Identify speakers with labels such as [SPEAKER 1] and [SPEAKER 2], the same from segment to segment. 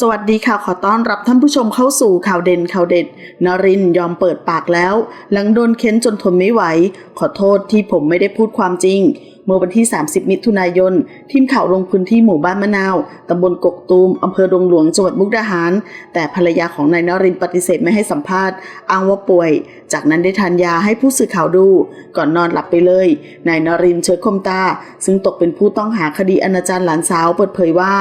[SPEAKER 1] สวัสดีค่ะ ขอต้อนรับท่านผู้ชมเข้าสู่ข่าวเด่นข่าวเด็ด นรินยอมเปิดปากแล้ว หลังโดนเค้นจนทนไม่ไหว ขอโทษที่ผมไม่ได้พูดความจริง เมื่อวันที่ 30 มิถุนายน ทีมข่าวลงพื้นที่หมู่บ้านมะนาว ตำบลกกตูม อำเภอดงหลวง จังหวัดมุกดาหาร แต่ภรรยาของนายนรินทร์ปฏิเสธไม่ให้สัมภาษณ์ อ้างว่าป่วย จากนั้นได้ทานยาให้ผู้สื่อข่าวดู ก่อนนอนหลับไปเลย นายนรินทร์เชิดคมตา ซึ่งตกเป็นผู้ต้องหาคดีอนาจารหลานสาว เปิดเผยว่า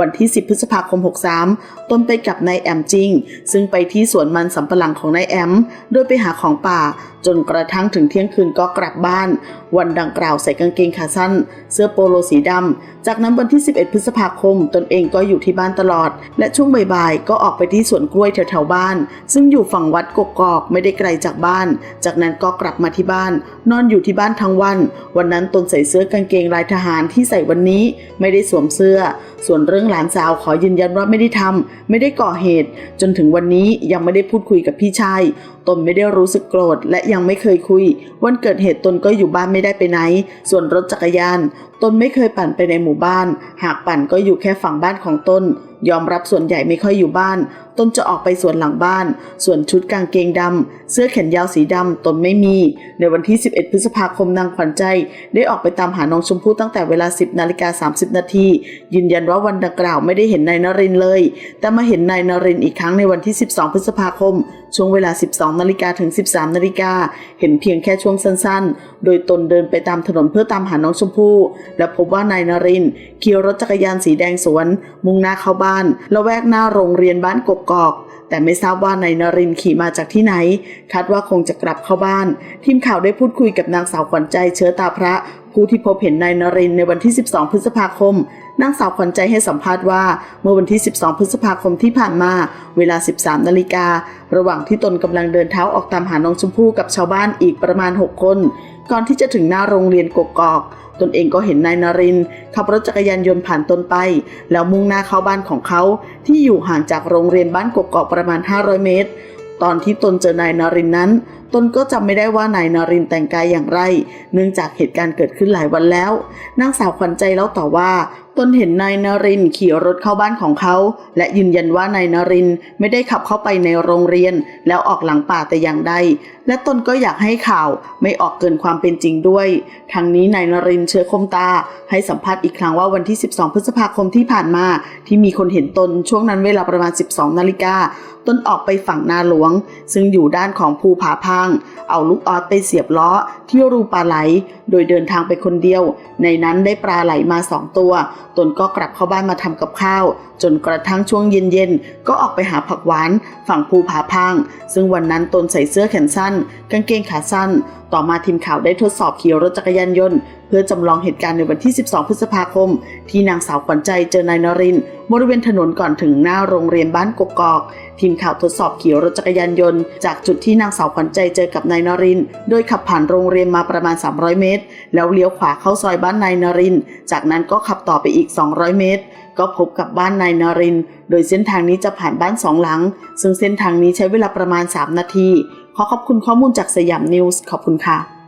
[SPEAKER 1] วันที่ 10 พฤษภาคม 63ตนไปกับนายแอมจริง ซึ่งไปที่สวนมันสำปะหลังของนายแอม โดยไปหาของป่า จนกระทั่งถึงเที่ยงคืนก็กลับบ้าน วันดังกล่าวใส่กางเกงขาสั้น เสื้อโปโลสีดำ จากนั้นวันที่ 11 พฤษภาคม ตนเองก็อยู่ที่บ้านตลอด และช่วงบ่ายๆ ก็ออกไปที่สวนกล้วยแถวๆบ้าน ซึ่งอยู่ฝั่งวัดกกอกไม่ได้ไกลจากบ้าน จากนั้นก็กลับมาที่บ้าน นอนอยู่ที่บ้านทั้งวัน วันนั้นตนใส่เสื้อกางเกงลายทหารที่ใส่วันนี้ไม่ได้สวมเสื้อ ส่วนเรื่องหลานสาวขอยืนยันว่าไม่ได้ทำไม่ได้ก่อเหตุ จนถึงวันนี้ยังไม่ได้พูดคุยกับพี่ชายตนไม่ได้รู้สึกโกรธและยังไม่เคยคุย วันเกิดเหตุตนก็อยู่บ้านไม่ได้ไปไหน ส่วนรถจักรยาน ตนไม่เคยปั่นไปในหมู่บ้าน หากปั่นก็อยู่แค่ฝั่งบ้านของตน ยอมรับส่วนใหญ่ไม่ค่อยอยู่บ้าน ตนจะออกไปสวนหลังบ้าน ส่วนชุดกางเกงดำ เสื้อแขนยาวสีดำตนไม่มี ในวันที่ 11 พฤษภาคมนางขวัญใจ ได้ออกไปตามหาน้องชมพู่ตั้งแต่เวลา 10นาฬิกา30 นาที ยืนยันว่าวันดังกล่าวไม่ได้เห็นนายนรินเลย แต่มาเห็นนายนรินอีกครั้งในวันที่ 12 พฤษภาคม ช่วงเวลา 12นาฬิกาถึง 13นาฬิกา เห็นเพียงแค่ช่วงสั้น ๆ โดยตนเดินไปตามถนนเพื่อตามหาน้องชมพู่ และพบว่านายนรินขี่รถจักรยานสีแดงสวน มุ่งหน้าเข้าบ้านละแวกหน้าโรงเรียนบ้านกกอก แต่ไม่ทราบว่านายนรินขี่มาจากที่ไหน คาดว่าคงจะกลับเข้าบ้าน ทีมข่าวได้พูดคุยกับนางสาวขวัญใจเชื้อตาพระ ผู้ที่พบเห็นนายนรินในวันที่ 12 พฤษภาคมนางสาวขวัญใจให้สัมภาษณ์ว่า เมื่อวันที่ 12 พฤษภาคมที่ผ่านมา เวลา 13 นาฬิการะหว่างที่ตนกำลังเดินเท้าออกตามหาน้องชมพู่กับชาวบ้านอีกประมาณ 6 คน ก่อนที่จะถึงหน้าโรงเรียนกกอก ตนเองก็เห็นนายนรินขับรถจักรยานยนต์ผ่านตนไป แล้วมุ่งหน้าเข้าบ้านของเขา ที่อยู่ห่างจากโรงเรียนบ้านกกอกประมาณ 500 เมตร ตอนที่ตนเจอนายนรินนั้น ตนก็จำไม่ได้ว่านายนรินแต่งกายอย่างไร เนื่องจากเหตุการณ์เกิดขึ้นหลายวันแล้ว นางสาวขวัญใจเล่าต่อว่าตนเห็นนายนรินขี่รถเข้าบ้านของเขา และยืนยันว่านายนรินไม่ได้ขับเข้าไปในโรงเรียน แล้วออกหลังป่าแต่อย่างใด และตนก็อยากให้ข่าวไม่ออกเกินความเป็นจริงด้วย ทางนี้นายนรินเชื้อคมตา ให้สัมภาษณ์อีกครั้งว่าวันที่ 12 พฤษภาคมที่ผ่านมา ที่มีคนเห็นตนช่วงนั้นเวลาประมาณ 12 นาฬิกาตนออกไปฝั่งนาหลวง ซึ่งอยู่ด้านของภูผาพัง เอาลูกออดไปเสียบล้อที่รูปลาไหล โดยเดินทางไปคนเดียว ในนั้นได้ปลาไหลมาสองตัว ตนก็กลับเข้าบ้านมาทำกับข้าว จนกระทั่งช่วงเย็นๆ ก็ออกไปหาผักหวาน ฝั่งภูผาพัง ซึ่งวันนั้นตนใส่เสื้อแขนสั้น กางเกงขาสั้น ต่อมาทีมข่าวได้ทดสอบขี่รถจักรยานยนต์ พื่อจำลองเหตุการณ์ในวันที่ 12 พฤษภาคม ที่นางสาวขวัญใจเจอนายนรินทร์บริเวณถนนก่อนถึงหน้าโรงเรียนบ้านกกอก ทีมข่าวทดสอบขี่รถจักรยานยนต์ จากจุดที่นางสาวขวัญใจเจอกับนายนรินทร์โดยขับผ่านโรงเรียนมาประมาณ 300 เมตร แล้วเลี้ยวขวาเข้าซอยบ้านนายนรินทร์จากนั้นก็ขับต่อไปอีก 200 เมตร ก็พบกับบ้านนายนรินทร์โดยเส้นทางนี้จะผ่านบ้านสองหลัง ซึ่งเส้นทางนี้ใช้เวลาประมาณ 3 นาที ขอขอบคุณข้อมูลจากสยามนิวส์ขอบคุณค่ะ